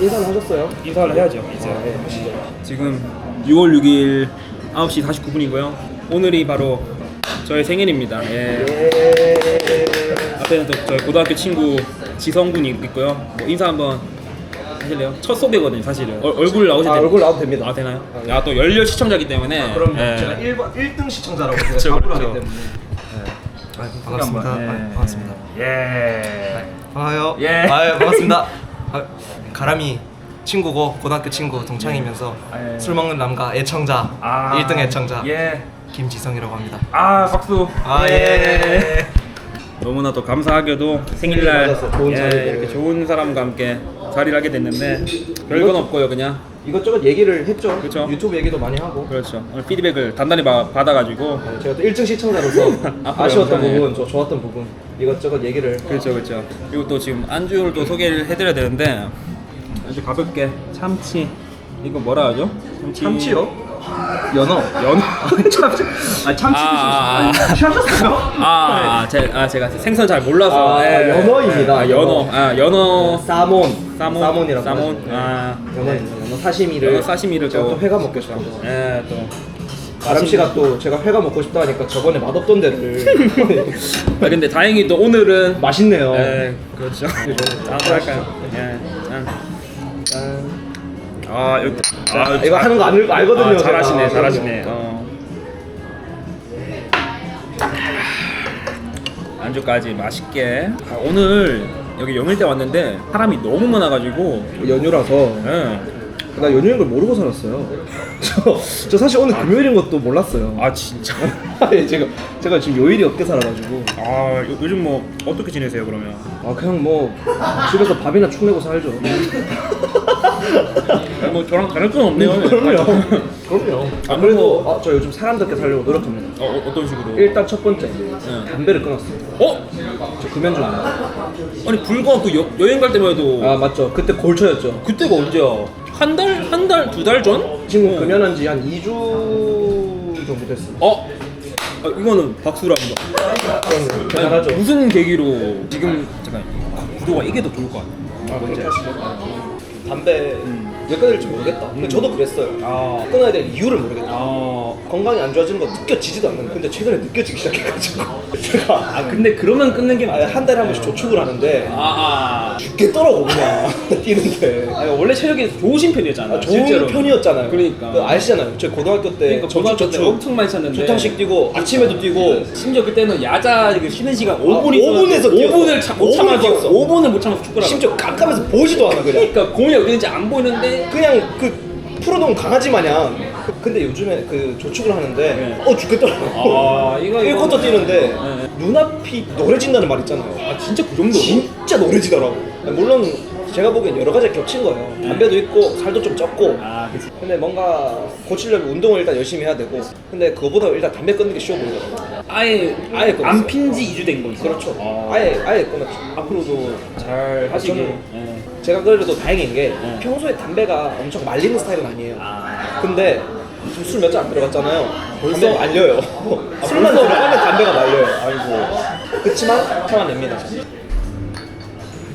인사는 하셨어요? 인사를 해야죠 이제 아, 네. 지금 6월 6일 9시 49분이고요 오늘이 바로 저의 생일입니다 예. 앞에는 또 저희 고등학교 친구 지성군이 있고요 뭐 인사 한번 하실래요? 첫 소개거든요 사실은 얼, 얼굴 나오지 아, 얼굴 나와도 됩니다. 아 되나요? 야또 열렬 시청자기 때문에 그럼 예. 제가 1번 1등 시청자라고 제가 그렇죠, 그렇죠. 하기 때문에. 아, 반갑습니다. 반갑습니다. 아, 반갑습니다. 예. 아요. 예. 아, 반갑습니다. 아, 가람이 친구고 고등학교 친구 동창이면서 예. 술 먹는 남과 애청자 아, 1등 애청자 예. 김지성이라고 합니다. 아 박수. 아 예. 너무나도 감사하게도 생일날 좋은 예, 자리를. 이렇게 좋은 사람과 함께 자리를 하게 됐는데 별건 없고요 그냥 이것저것 얘기를 했죠. 그쵸. 유튜브 얘기도 많이 하고. 그렇죠 오늘 피드백을 단단히 바, 받아가지고 네, 제가 또 1등 시청자로서 아쉬웠던. 부분, 저 좋았던 부분 이것저것 얘기를 그렇죠 그렇죠 그리고 또 지금 안주를 또 소개를 해드려야 되는데 아주 가볍게 참치 이거 뭐라 하죠? 참치 참치요? 연어. 연어 참치. 아 참치 아, 아, 드시고 취하셨어요? 아, 아, 제, 아 제가 생선 잘 몰라서 아, 예. 연어입니다, 아, 연어. 연어 아 연어 사몬. 사몬 사몬이라고. 사몬 하죠. 아 연어입니다. 연어 사시미를. 연어 사시미를 제가 또- 또 회가 먹고 싶어서. 예또 가람 씨가 또 제가 회가 먹고 싶다 하니까 저번에 맛없던 데를 아, 근데 다행히 또 오늘은 맛있네요. 예 그렇죠 짠 할까요 예 짠. 짠. 아 여기 자, 이거 하는 거 알, 알거든요. 아, 잘하시네 제가. 잘하시네 어. 안주까지 맛있게 아, 오늘 여기 영일대 왔는데 사람이 너무 많아가지고 연휴라서 예. 나 연휴인 걸 모르고 살았어요. 저, 저 사실 오늘 금요일인 것도 몰랐어요. 아 진짜 예, 제가 제가 지금 요일이 없게 살아가지고 아 요, 요즘 뭐 어떻게 지내세요 그러면 아 그냥 뭐 집에서 밥이나 축 내고 살죠. 아, 뭐 저랑 다를 건 없네요 그럼요. 그럼요. 아, 안 그래도. 아, 저 요즘 사람답게 살려고 노력합니다. 어, 어, 어떤 식으로 일단 첫 번째 담배를 끊었어요. 어? 저 금연중입니다. 아니 불과 그 여, 여행 갈 때만 해도 아 맞죠. 그때 골초였죠. 그때가 언제야 한 달? 한 달? 두 달 전? 지금 어. 금연한 지 한 2주 정도 됐어요. 어? 아, 이거는 박수랍니다 그럼 대단하죠. 무슨 계기로 지금 잠깐 구도가 이게 더 좋을 것 같아 아, 그렇게 하시죠. 담배 왜 끊을지 모르겠다. 근데 저도 그랬어요. 아, 끊어야 될 이유를 모르겠다. 아, 건강이 안 좋아지는 거 느껴지지도 않는데 근데 최근에 느껴지기 시작해가지고 제가 아 근데 그러면 끊는 게 아, 맞아 한 달에 한 번씩 조축을 하는데 아, 죽겠더라고 그냥 뛰는데 아. 아니, 원래 체력이 좋으신 편이었잖아 아, 좋은 실제로. 편이었잖아요 그러니까. 그 아시잖아요 저 고등학교 때 그러니까 고등학교 때 엄청 많이 쳤는데 조탕씩 뛰고 아침에도 뛰고 심지어 그때는 야자 이렇게 쉬는 시간 5분이 5분에서 뛰었어. 5분을 참, 못 5분을 참아서 뛰었어. 5분을 못 참아서 축구를 심지어 깜깜해서 보이지도 않아 그냥 그러니까 공이 어디 있는지 안 보이는데 그냥 그 풀어놓은 강아지 마냥. 근데 요즘에 그 조축을 하는데 네. 어 죽겠더라고. 아, 이거- 1쿼터 뛰는데 네. 눈앞이 노래진다는 말 있잖아요. 아 진짜 그 정도? 진짜 노래지더라고. 물론 제가 보기엔 여러 가지가 겹친 거예요. 담배도 있고 살도 좀 쪘고. 아 그치. 근데 뭔가 고치려면 운동을 일단 열심히 해야 되고. 근데 그거보다 일단 담배 끊는 게 쉬워 보이더라고요 아예 아예 끊었어요. 안 핀지 2주 된거 있어 그렇죠. 아. 아예 아예 끊었죠. 앞으로도 잘 하시길. 저는- 예. 제가 그래도 다행인 게 네. 평소에 담배가 엄청 말리는 스타일은 아니에요. 아. 근데 지금 술 몇 잔 안 들어갔잖아요? 담배가 말려요. 아, 술만 벌써? 들어가면 담배가 말려요. 아이고. 그렇지만 참아냅니다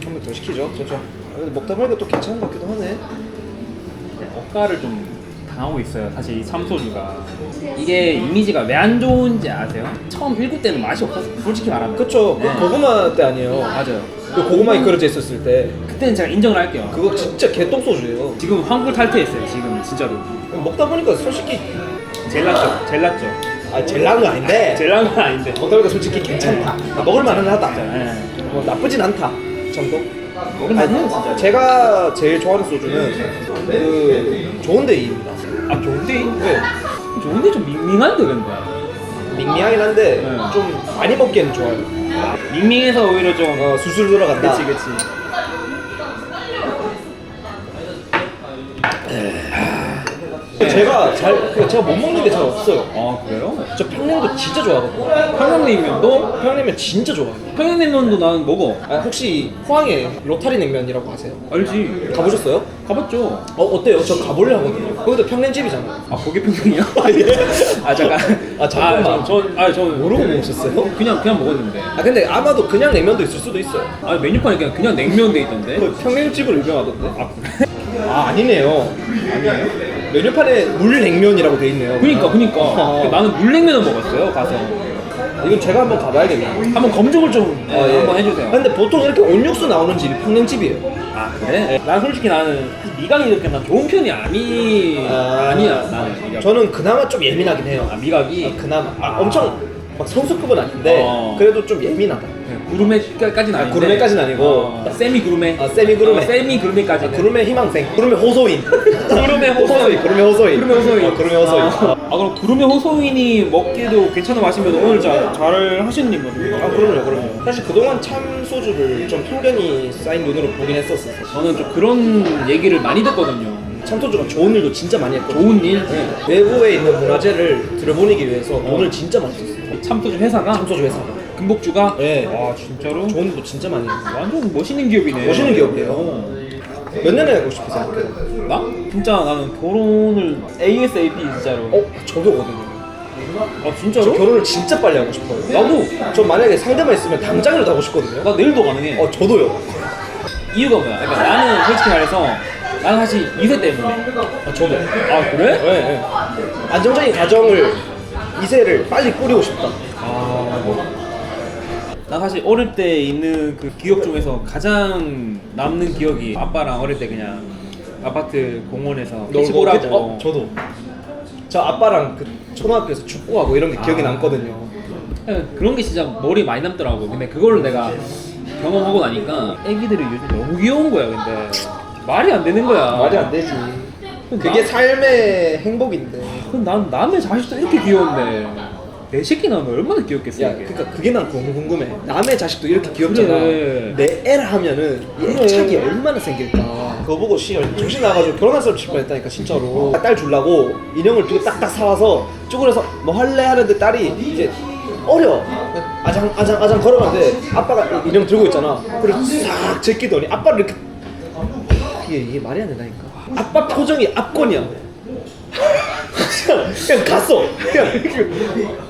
한번 더 시키죠. 그렇죠 근데 먹다 보니까 또 괜찮은 것 같기도 하네 억가를 좀 당하고 있어요. 사실 이 참소주가 이게 이미지가 왜 안 좋은지 아세요? 처음 1구 때는 맛이 없었어. 솔직히 말하면. 그쵸 그 네. 고구마 때 아니에요 맞아요. 그 고구마 그려져 있었을 때 그때는 제가 인정을 할게요. 그거 진짜 개똥 소주예요 지금 환불 탈퇴했어요. 지금 진짜로. 먹다 보니까 솔직히. 제일 낫죠. 아 나은 건 아닌데 나은 건 아닌데. 먹다 보니까 솔직히 괜찮다 아, 먹을 만은 하다 예. 뭐 나쁘진 않다 정도 먹을만해요, 진짜. 제가 제일 좋아하는 소주는 그 좋은데이입니다 아 좋은데? 네. 좋은데 좀 밍밍한데 근데. 밍밍하긴 한데 네. 좀 많이 먹기에는 좋아요 밍밍해서 오히려 좀. 어 술술 들어간다 그치 그치. 제가 잘 그 제가 못 먹는 게 잘 없어요 아 그래요? 저 평냉도 진짜 좋아하거든요 평양냉면도? 평냉면 진짜 좋아해요 평양냉면도 나는 먹어. 아, 혹시 포항에 로타리 냉면이라고 아세요? 알지. 가보셨어요? 가봤죠. 어 어때요? 저 가볼래 하거든요 거기도 평냉집이잖아요 아 거기 평양이야? 아 잠깐. 아, 잠깐만. 아, 전, 아, 전 모르고 먹으셨어요? 그냥 그냥 먹었는데. 아 근데 아마도 그냥 냉면도 있을 수도 있어요 아 메뉴판에 그냥 그냥 냉면 돼 있던데. 그 평냉집으로 유명하던데 아 그래? 아 아니네요. 아니에요? 메뉴판에 물냉면이라고 돼 있네요. 그니까 그니까 어. 나는 물냉면을 먹었어요 가서 이건 제가 한번 가봐야겠네요. 한번 검증을 좀 네, 아, 예. 한번 해주세요 근데 보통 이렇게 온육수 나오는 집이 평냉집이에요. 아 그래? 난 솔직히 나는 미각이 이렇게 난 좋은 편이 아니 아. 아니야 나는 미각. 저는 그나마 좀 예민하긴 해요. 아 미각이 그나마 아, 아. 엄청 막 성수급은 아닌데 어. 그래도 좀 예민하다. 구르메까지는 아, 아닌데 구르메까지는 아니고. 어, 세미 구르메 아, 세미 구르메. 어, 세미 구르메까지 아, 구름의 희망생, 구름의 호소인. 구름의 호소인. 구름의 호소인. 구름의 호소인 아, 구름의 호소인. 아, 아, 그럼 구름의 호소인이 먹기도 괜찮은 맛이면 오늘 잘, 잘 하시는 거죠? 아 그럼요, 그럼요. 사실 그동안 참 소주를 좀 편견이 쌓인 눈으로 보긴 했었어요. 저는 좀 그런 얘기를 많이 듣거든요 참소주가 좋은 일도 진짜 많이 했거든요. 좋은 일? 네. 외부에 있는 문화재를 들여보내기 위해서 돈을 진짜 많이 썼어요. 참소주 회사가 참소주 회사가. 금복주가 네. 와 진짜로 좋은 일도 진짜 많이 했어요. 완전 멋있는 기업이네 멋있는 기업이에요. 어. 몇 년에 하고 싶어 생각해요? 나? 진짜 나는 결혼을 ASAP 진짜로 어, 저도거든요. 아저 진짜로? 결혼을 진짜 빨리 하고 싶어요. 나도 저 만약에 상대만 있으면 당장이라도 하고 싶거든요. 나 내일도 가능해 어, 저도요. 이유가 뭐야? 그러니까 나는 솔직히 말해서 나는 사실 이세 때문에 아, 저도. 아 그래? 네, 네. 안정적인 가정을 이세를 빨리 꾸리고 싶다. 나 사실 어릴 때 있는 그 기억 중에서 가장 남는 기억이 아빠랑 어릴 때 그냥 아파트 공원에서 놀고 캐치볼하고 그치? 어, 저도. 저 아빠랑 그 초등학교에서 축구하고 이런 게 기억이 아. 남거든요. 그냥 그런 게 진짜 머리 많이 남더라고. 근데 그걸 내가 경험하고 나니까 애기들이 요즘 너무 귀여운 거야. 근데 말이 안 되는 거야. 말이 안 되지. 그게 삶의 행복인데. 그럼 난 남의 자식도 이렇게 귀여운데 내 새끼 나오면 얼마나 귀엽겠어 야, 이게. 그러니까 그게 난 너무 궁금해. 남의 자식도 이렇게 귀엽잖아. 그래. 내 애를 하면은 이 그래. 애착이 얼마나 생길까. 그거 보고 씨 정신 나가지고 결혼할 사람 칠 뻔했다니까 진짜로. 딸 주려고 인형을 두개 딱딱 사와서 쪼그려서 뭐 할래 하는데 딸이 이제 어려. 아장 아장 아장 걸어가는데 아빠가 인형 들고 있잖아. 그래서 싹 제끼더니 아빠를 이렇게 이게 이게 말이 안 된다니까. 아빠 표정이 압권이야. 그냥, 그냥 갔어. 그냥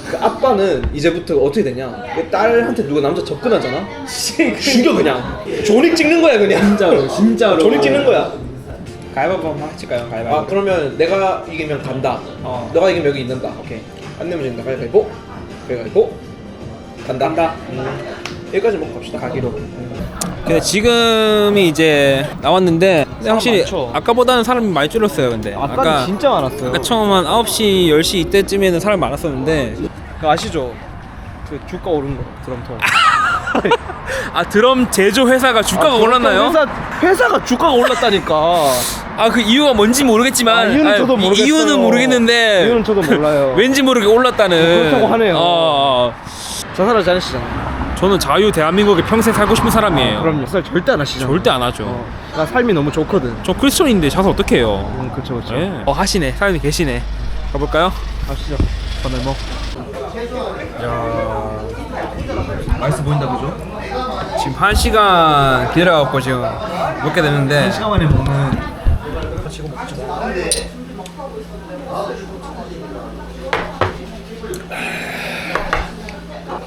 그 아빠는 이제부터 어떻게 되냐? 그 딸한테 누가 남자 접근하잖아? 죽여 그냥. 조닉 찍는 거야 그냥. 진짜로 진짜로. 조닉 찍는 거야. 가위바위보 한번 하실까요? 가위바위보. 아 그러면 내가 이기면 간다. 어. 너가 이기면 여기 있는다. 오케이. 안 내면 진다. 가위바위보. 가위바위보. 간다. 간다. 음. 여기까지 먹고 갑시다. 가기로. 근데 지금이 이제 나왔는데 확실히 많죠. 아까보다는 사람이 많이 줄었어요. 근데 아까 진짜 많았어요. 아까 처음 한 9시, 10시 이때쯤에는 사람이 많았었는데 그 아시죠? 그 주가 오른 거 드럼통. 아 드럼 제조 회사가 주가가 올랐나요? 회사 회사가 주가가 올랐다니까. 아 그 이유가 뭔지 모르겠지만 아, 이유는 저도 이- 모르겠어요. 이유는 모르겠는데 이유는 저도 몰라요. 왠지 모르게 올랐다는 그렇다고 하네요. 어, 어. 저 사람 잘하시잖아. 저는 자유 대한민국에 평생 살고 싶은 사람이에요. 그럼요. 살 절대 안 하시잖아. 절대 안 하죠. 어, 나 삶이 너무 좋거든. 저 크리스천인데 자서 어떡해요? 음, 그렇죠, 그렇죠. 예. 어 하시네. 사장님 계시네. 가볼까요? 가시죠. 오늘 뭐. 야, 맛있어 보인다 그죠? 지금 한 시간 기다려갖고 지금 먹게 됐는데 시간 만에 먹는.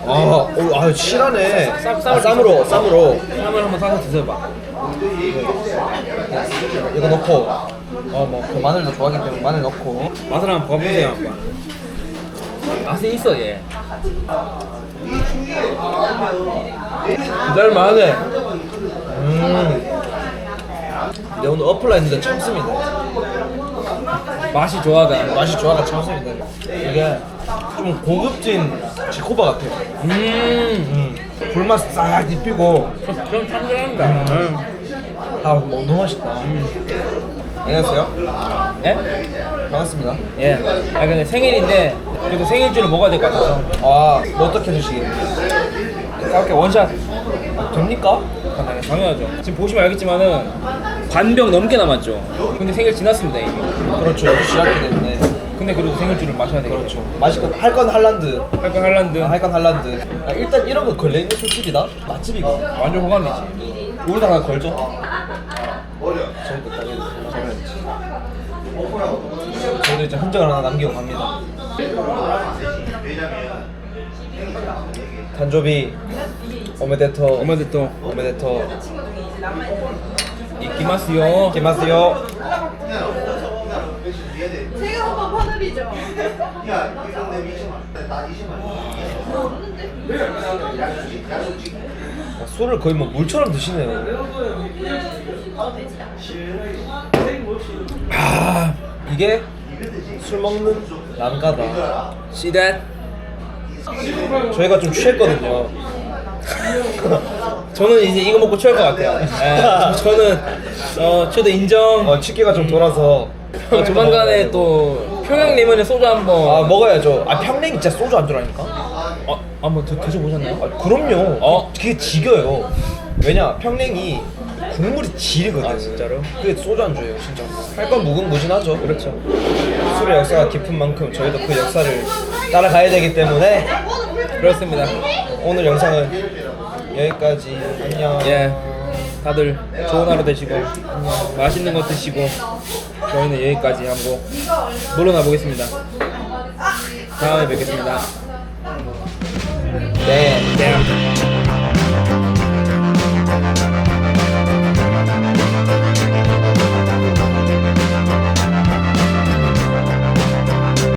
아, 오, 아, 실하네. 쌈- 아, 쌈으로, 쌈으로. 쌈을 한번 싸서 드셔봐. 이거 넣고. 어, 뭐, 그 마늘도 좋아하기 때문에 마늘 넣고. 맛을 한번 봐보세요. 한번. 맛은 있어 얘. 기다릴만하네. 음. 네, 오늘 어플라인인데 처음 씁니다. 맛이 좋아가. 맛이 좋아가 씁니다. 이게 좀 고급진 지코바 같아요. 음. 음. 불맛 싹 입히고. 그럼 참견한다. 아, 뭐, 너무 맛있다. 안녕하세요. 예? 반갑습니다. 예. 아 근데 생일인데 그래도 생일주를 먹어야 될 것 같아서. 아, 뭐 어떻게 해주시겠어요? 이렇게 원샷. 됩니까? 아, 당연하죠. 지금 보시면 알겠지만은 반병 넘게 남았죠. 근데 생일 지났습니다 이미. 그렇죠. 12시 시작이 됐네. 근데 그래도 생일주를 마셔야 되겠죠. 그렇죠. 맛있건 할건 할란드. 할건 할란드. 아, 할건 할란드. 아, 일단 이런 거 걸려 있는 술집이다? 맛집이고. 완전 호감이지. 하나 걸죠? 저도 걸어야지. 저도 이제 흔적을 하나 남기고 갑니다. 단조비 오메데토 또 오메데토 이기마스요. 기마스요. 제가 한번 봐드리죠. 아, 술을 거의 뭐 물처럼 드시네요. 아 이게 술 먹는 남가다. See that? 저희가 좀 취했거든요. 저는 이제 이거 먹고 취할 것 같아요. 예, 저는 어 저도 인정. 어 치기가 좀 돌아서 어, 조만간에 또 평양냉면에 소주 한번 아 먹어야죠. 아 평냉 진짜 소주 안주라니까. 어, 한번 드, 드셔보셨나요? 아, 그럼요. 어? 그게 지겨요. 왜냐 평냉이 국물이 지리거든. 아, 진짜로? 그게 소주 안주예요 진짜. 할건 무궁무진하죠. 그렇죠. 술의 역사가 깊은 만큼 저희도 그 역사를 따라가야 되기 때문에 그렇습니다. 오늘 영상은 여기까지 안녕 예. 다들 좋은 하루 되시고 맛있는 거 드시고 저희는 여기까지 한번 물러나 보겠습니다. 다음에 뵙겠습니다. 네. 네.